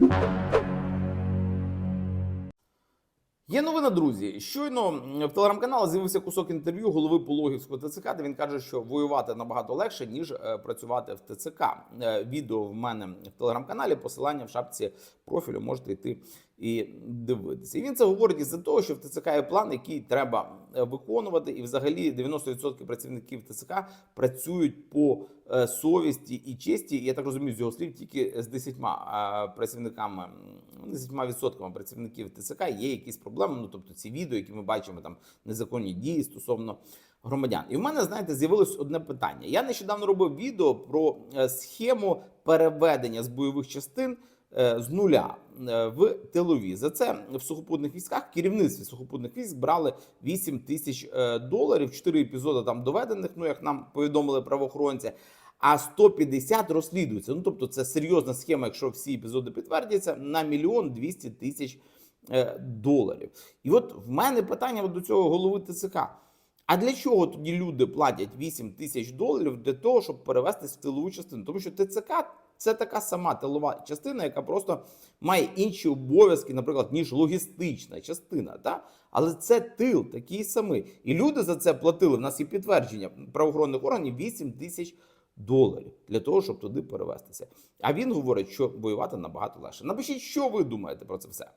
Є новина, друзі. Щойно в телеграм-каналі з'явився кусок інтерв'ю голови Пологівського ТЦК, де він каже, що воювати набагато легше ніж е, працювати в ТЦК. Е, Відео в мене в телеграм-каналі, посилання в шапці профілю можете йти і дивитися. І він це говорить із-за того, що в ТЦК є план, який треба виконувати, і взагалі 90% працівників ТЦК працюють по е, совісті і честі. Я так розумію, з його слів тільки з 10 е, працівниками, м, 10% працівників ТЦК є якісь проблеми. Ну тобто ці відео, які ми бачимо, там незаконні дії стосовно громадян. І в мене, знаєте, з'явилось одне питання. Я нещодавно робив відео про е, схему переведення з бойових частин е, з нуля е, в тилові. За це в сухопутних військах керівництві сухопутних військ брали 8 тисяч е, доларів. Чотири епізоди там доведених. Ну як нам повідомили правоохоронці. А 150 розслідується. Ну тобто, це серйозна схема, якщо всі епізоди підтвердяться, на мільйон 200 тисяч е, доларів. І от в мене питання до цього голови ТЦК. А для чого тоді люди платять 8 тисяч доларів для того, щоб перевестись в тилову частину? Тому що ТЦК це така сама тилова частина, яка просто має інші обов'язки, наприклад, ніж логістична частина. Та? Але це тил такий самий. І люди за це платили. В нас є підтвердження правоохоронних органів 8 тисяч доларів для того, щоб туди перевестися. А він говорить, що воювати набагато легше. Напишіть, що ви думаєте про це все.